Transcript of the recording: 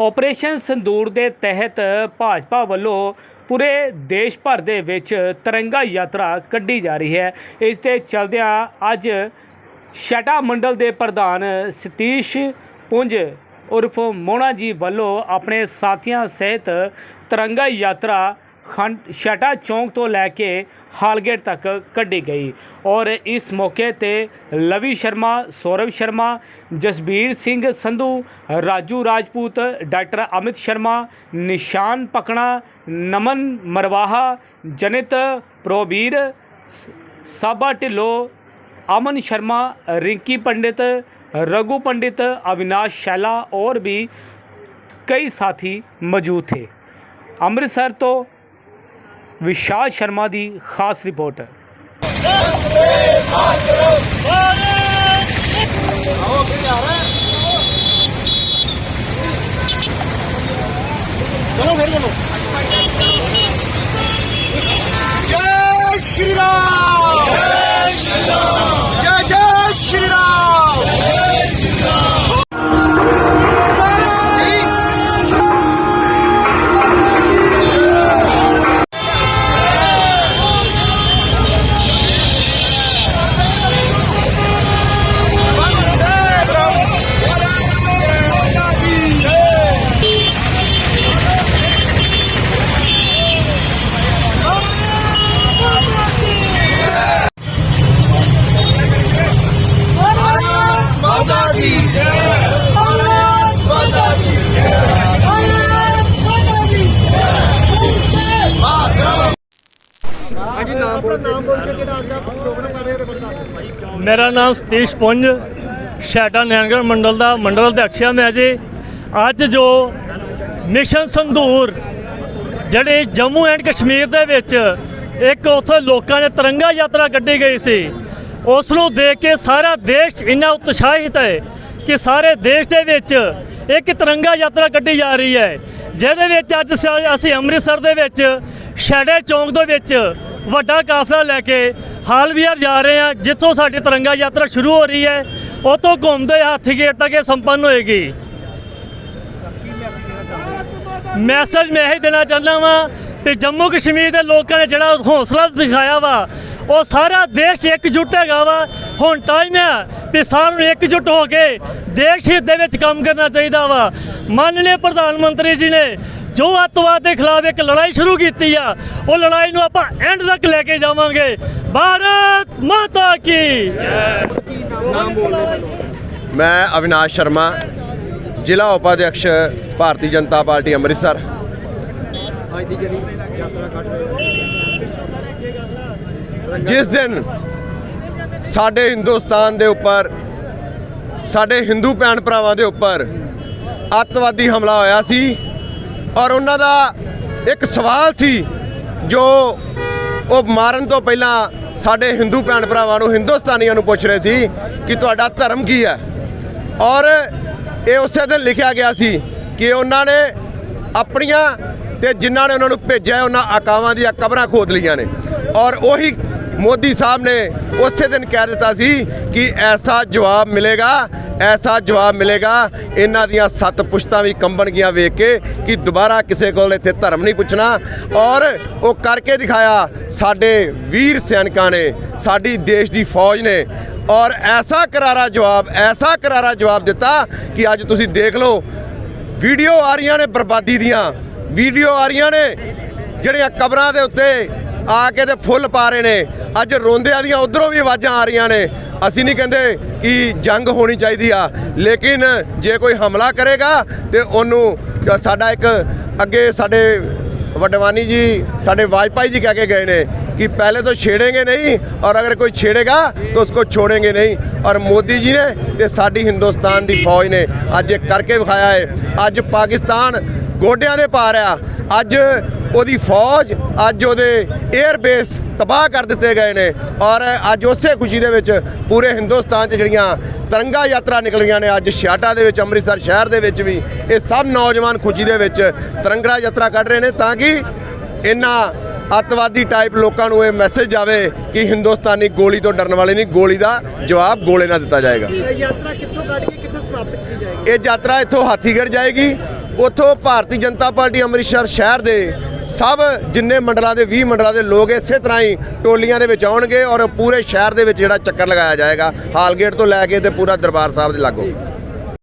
Operation ਸੰਦੂਰ ਦੇ ਤਹਿਤ ਭਾਜਪਾ ਵੱਲੋਂ ਪੂਰੇ ਦੇਸ਼ ਭਰ ਦੇ ਵਿੱਚ ਤਿਰੰਗਾ ਯਾਤਰਾ ਕੱਢੀ ਜਾ ਰਹੀ ਹੈ। ਇਸ ਦੇ ਚਲਦਿਆਂ ਅੱਜ ਸ਼ਟਾ ਮੰਡਲ ਦੇ ਪ੍ਰਧਾਨ ਸਤੀਸ਼ ਪੁੰਜ ਉਰਫ ਮੋਣਾ ਜੀ ਵੱਲੋਂ ਆਪਣੇ ਸਾਥੀਆਂ ਸਹਿਤ ਤਿਰੰਗਾ ਯਾਤਰਾ ਖੰਡ ਸ਼ਟਾ ਚੌਂਕ ਤੋਂ ਲੈ ਕੇ ਹਾਲਗੇਟ ਤੱਕ ਕੱਢੀ ਗਈ ਔਰ ਇਸ ਮੌਕੇ ਤੇ ਲਵੀ ਸ਼ਰਮਾ ਸੌਰਵ ਸ਼ਰਮਾ ਜਸਬੀਰ ਸਿੰਘ ਸੰਧੂ ਰਾਜੂ ਰਾਜਪੂਤ ਡਾਕਟਰ ਅਮਿਤ ਸ਼ਰਮਾ ਨਿਸ਼ਾਨ ਪਕਣਾ ਨਮਨ ਮਰਵਾਹਾ ਜਨਿਤ ਪ੍ਰੋਬੀਰ ਸ- ਸਾਬਾ ਢਿੱਲੋਂ अमन शर्मा रिंकी पंडित रघु पंडित अविनाश शैला और भी कई साथी मौजूद थे ਅੰਮ੍ਰਿਤਸਰ ਤੋਂ ਵਿਸ਼ਾਲ ਸ਼ਰਮਾ ਦੀ ਖਾਸ ਰਿਪੋਰਟ। ਹੈ ਚਲੋ ਫਿਰ ਚਲੋ। ਜੈ ਸ਼੍ਰੀ ਰਾਮ। ਹਾਂਜੀ ਨਾਮ ਬੋਲ ਨਾਮ ਬੋਲ ਕੇ ਕਿਹੜਾ ਅੱਜ ਆਪ ਪ੍ਰੋਗਰਾਮ ਕਰ ਰਹੇ ਹੋ ਬਤਾ ਮੇਰਾ ਨਾਮ ਸਤੀਸ਼ ਪੁੰਜ ਸ਼ੈਟਾ ਨੈਣਗੜ ਮੰਡਲ ਦਾ ਮੰਡਲ ਅਧਿਕਸ਼ ਹਾਂ ਮੈਂ ਜੀ। ਅੱਜ ਜੋ ਮਿਸ਼ਨ ਸੰਧੂਰ ਜਿਹੜੇ ਜੰਮੂ ਐਂਡ ਕਸ਼ਮੀਰ ਦੇ ਵਿੱਚ ਇੱਕ ਉੱਥੇ ਲੋਕਾਂ ਨੇ ਤਿਰੰਗਾ ਯਾਤਰਾ ਕੱਢੀ ਗਈ ਸੀ ਉਸ ਨੂੰ ਦੇਖ ਕੇ ਸਾਰਾ ਦੇਸ਼ ਇੰਨਾ ਉਤਸ਼ਾਹਿਤ ਹੈ ਕਿ ਸਾਰੇ ਦੇਸ਼ ਦੇ ਵਿੱਚ ਇੱਕ ਤਿਰੰਗਾ ਯਾਤਰਾ ਕੱਢੀ ਜਾ ਰਹੀ ਹੈ। ਜਿਹਦੇ ਵਿੱਚ ਅੱਜ ਅਸੀਂ ਅੰਮ੍ਰਿਤਸਰ ਦੇ ਵਿੱਚ ਸ਼ੈਡੇ ਚੌਂਕ ਦੇ ਵਿੱਚ ਵੱਡਾ ਕਾਫਲਾ ਲੈ ਕੇ ਹਾਲਵੀਅਰ ਜਾ ਰਹੇ ਹਾਂ, ਜਿੱਥੋਂ ਸਾਡੀ ਤਿਰੰਗਾ ਯਾਤਰਾ ਸ਼ੁਰੂ ਹੋ ਰਹੀ ਹੈ ਉਤੋਂ ਘੁੰਮਦੇ ਹਾਥੀ ਗੇਟ ਤੱਕ ਇਹ ਸੰਪੰਨ ਹੋਏਗੀ। ਮੈਸੇਜ ਮੈਂ ਇਹ ਦੇਣਾ ਚਾਹੁੰਦਾ ਵਾਂ ਕਿ ਜੰਮੂ ਕਸ਼ਮੀਰ ਦੇ ਲੋਕਾਂ ਨੇ ਜਿਹੜਾ ਹੌਸਲਾ ਦਿਖਾਇਆ ਵਾ, ਉਹ ਸਾਰਾ ਦੇਸ਼ ਇਕਜੁੱਟ ਹੈਗਾ ਵਾ। ਹੁਣ ਟਾਈਮ ਹੈ ਕਿ ਸਾਰਿਆਂ ਨੂੰ ਇਕਜੁੱਟ ਹੋ ਕੇ ਦੇਸ਼ ਹਿੱਤ ਦੇ ਵਿੱਚ ਕੰਮ ਕਰਨਾ ਚਾਹੀਦਾ ਵਾ। ਮਾਨনীय ਪ੍ਰਧਾਨ ਮੰਤਰੀ ਜੀ ਨੇ ਜੋ ਅੱਤਵਾਦ ਦੇ ਖਿਲਾਫ ਇੱਕ ਲੜਾਈ ਸ਼ੁਰੂ ਕੀਤੀ ਆ, ਉਹ ਲੜਾਈ ਨੂੰ ਆਪਾਂ ਐਂਡ ਤੱਕ ਲੈ ਕੇ ਜਾਵਾਂਗੇ। ਭਾਰਤ ਮਾਤਾ ਕੀ ਮੈਂ ਅਵਿਨਾਸ਼ ਸ਼ਰਮਾ, ਜ਼ਿਲ੍ਹਾ ਉਪਾਧਿਕਸ਼ ਭਾਰਤੀ ਜਨਤਾ ਪਾਰਟੀ ਅੰਮ੍ਰਿਤਸਰ। ਜਿਸ ਦਿਨ ਸਾਡੇ ਹਿੰਦੁਸਤਾਨ ਦੇ ਉੱਪਰ, ਸਾਡੇ ਹਿੰਦੂ ਭੈਣ ਭਰਾਵਾਂ ਦੇ ਉੱਪਰ ਅੱਤਵਾਦੀ ਹਮਲਾ ਹੋਇਆ ਸੀ ਔਰ ਉਹਨਾਂ ਦਾ ਇੱਕ ਸਵਾਲ ਸੀ ਜੋ ਉਹ ਮਾਰਨ ਤੋਂ ਪਹਿਲਾਂ ਸਾਡੇ ਹਿੰਦੂ ਭੈਣ ਭਰਾਵਾਂ ਨੂੰ ਹਿੰਦੁਸਤਾਨੀਆਂ ਨੂੰ ਪੁੱਛ ਰਹੇ ਸੀ ਕਿ ਤੁਹਾਡਾ ਧਰਮ ਕੀ ਹੈ? ਔਰ ਇਹ ਉਸੇ ਦਿਨ ਲਿਖਿਆ ਗਿਆ ਸੀ ਕਿ ਉਹਨਾਂ ਨੇ ਆਪਣੀਆਂ ਤੇ ਜਿਨ੍ਹਾਂ ਨੇ ਉਹਨਾਂ ਨੂੰ ਭੇਜਿਆ ਉਹਨਾਂ ਆਕਾਵਾਂ ਦੀਆਂ ਕਬਰਾਂ ਖੋਦ ਲਈਆਂ ਨੇ। ਔਰ ਉਹੀ ਮੋਦੀ ਸਾਹਿਬ ਨੇ ਉਸੇ ਦਿਨ ਕਹਿ ਦਿੱਤਾ ਸੀ ਕਿ ਐਸਾ ਜਵਾਬ ਮਿਲੇਗਾ, ਐਸਾ ਜਵਾਬ ਮਿਲੇਗਾ। ਇਹਨਾਂ ਦੀਆਂ ਸੱਤ ਪੁਸ਼ਤਾਂ ਵੀ ਕੰਬਣਗੀਆਂ ਵੇਖ ਕੇ ਕਿ ਦੁਬਾਰਾ ਕਿਸੇ ਕੋਲ ਇੱਥੇ ਧਰਮ ਨਹੀਂ ਪੁੱਛਣਾ। ਔਰ ਉਹ ਕਰਕੇ ਦਿਖਾਇਆ, ਸਾਡੇ ਵੀਰ ਸੈਨਿਕਾਂ ਨੇ, ਸਾਡੀ ਦੇਸ਼ ਦੀ ਫੌਜ ਨੇ। ਔਰ ਐਸਾ ਕਰਾਰਾ ਜਵਾਬ, ਐਸਾ ਕਰਾਰਾ ਜਵਾਬ ਦਿੱਤਾ ਕਿ ਅੱਜ ਤੁਸੀਂ ਦੇਖ ਲਓ, ਵੀਡੀਓ ਆ ਰਹੀਆਂ ਨੇ ਬਰਬਾਦੀ ਦੀਆਂ। ਵੀਡੀਓ ਆ ਰਹੀਆਂ ਨੇ, ਜਿਹੜੀਆਂ ਕਬਰਾਂ ਦੇ ਉੱਤੇ ਆ ਕੇ ਤੇ ਫੁੱਲ ਪਾ ਰਹੇ ਨੇ ਅੱਜ ਰੋਂਦਿਆਂ ਦੀਆਂ ਉਧਰੋਂ ਵੀ ਆਵਾਜ਼ਾਂ ਆ ਰਹੀਆਂ ਨੇ ਅਸੀਂ ਨਹੀਂ ਕਹਿੰਦੇ ਕਿ ਜੰਗ ਹੋਣੀ ਚਾਹੀਦੀ ਆ ਲੇਕਿਨ ਜੇ ਕੋਈ ਹਮਲਾ ਕਰੇਗਾ ਤੇ ਉਹਨੂੰ ਜ- ਸਾਡਾ ਇੱਕ ਅੱਗੇ ਸਾਡੇ ਵਡਵਾਨੀ ਜੀ ਸਾਡੇ ਵਾਜਪਾਈ ਜੀ ਕਹਿ ਕੇ ਗਏ ਨੇ कि पहले तो छेड़ेंगे नहीं और अगर कोई छेड़ेगा तो उसको छोड़ेंगे नहीं और मोदी जी ने ਤੇ ਸਾਡੀ ਹਿੰਦੁਸਤਾਨ ਦੀ ਫੌਜ ਨੇ ਅੱਜ ਇਹ ਕਰਕੇ ਵਿਖਾਇਆ ਹੈ ਅੱਜ ਪਾਕਿਸਤਾਨ ਗੋਡਿਆਂ ਦੇ ਪਾਰ ਆ। ਅੱਜ ਉਹਦੀ ਫੌਜ ਅੱਜ ਉਹਦੇ 에ਅਰ ਬੇਸ ਤਬਾਹ ਕਰ ਦਿੱਤੇ ਗਏ ਨੇ ਔਰ ਅੱਜ ਉਸੇ ਖੁਸ਼ੀ ਦੇ ਵਿੱਚ ਪੂਰੇ ਹਿੰਦੁਸਤਾਨ 'ਚ ਜਿਹੜੀਆਂ ਤਿਰੰਗਾ ਯਾਤਰਾ ਨਿਕਲੀਆਂ ਨੇ ਅੱਜ ਛਿਆਟਾ ਦੇ ਵਿੱਚ ਅੰਮ੍ਰਿਤਸਰ ਸ਼ਹਿਰ ਦੇ ਵਿੱਚ ਵੀ ਇਹ ਸਭ ਨੌਜਵਾਨ ਖੁਸ਼ੀ ਦੇ ਵਿੱਚ ਤਿਰੰਗਾ ਯਾਤਰਾ ਕੱਢ ਰਹੇ ਨੇ ਤਾਂ ਕਿ ਇਹਨਾਂ ਅੱਤਵਾਦੀ ਟਾਈਪ ਲੋਕਾਂ ਨੂੰ ਇਹ ਮੈਸੇਜ ਜਾਵੇ ਕਿ ਹਿੰਦੁਸਤਾਨੀ ਗੋਲੀ ਤੋਂ ਡਰਨ ਵਾਲੇ ਨਹੀਂ ਗੋਲੀ ਦਾ ਜਵਾਬ ਗੋਲੇ ਨਾਲ ਦਿੱਤਾ ਜਾਏਗਾ। ਯਾਤਰਾ ਕਿੱਥੋਂ ਕੱਢ ਕੇ ਕਿੱਥੋਂ ਸਮਾਪਤ ਕੀਤੀ ਜਾਏਗੀ? ਇਹ ਯਾਤਰਾ ਇੱਥੋਂ ਹਾਥੀਗੜ੍ਹ ਜਾਏਗੀ। ਉੱਥੋਂ ਭਾਰਤੀ ਜਨਤਾ ਪਾਰਟੀ ਅੰਮ੍ਰਿਤਸਰ ਸ਼ਹਿਰ ਦੇ ਸਭ ਜਿੰਨੇ ਮੰਡਲਾਂ ਦੇ 20 ਮੰਡਲਾਂ ਦੇ ਲੋਕ ਇਸੇ ਤਰ੍ਹਾਂ ਹੀ ਟੋਲੀਆਂ ਦੇ ਵਿੱਚ ਆਉਣਗੇ ਔਰ ਪੂਰੇ ਸ਼ਹਿਰ ਦੇ ਵਿੱਚ ਜਿਹੜਾ ਚੱਕਰ ਲਗਾਇਆ ਜਾਏਗਾ। ਹਾਲਗੇਟ ਤੋਂ ਲੈ ਕੇ ਤੇ ਪੂਰਾ ਦਰਬਾਰ ਸਾਹਿਬ ਦੇ ਲਾਗੋਂ।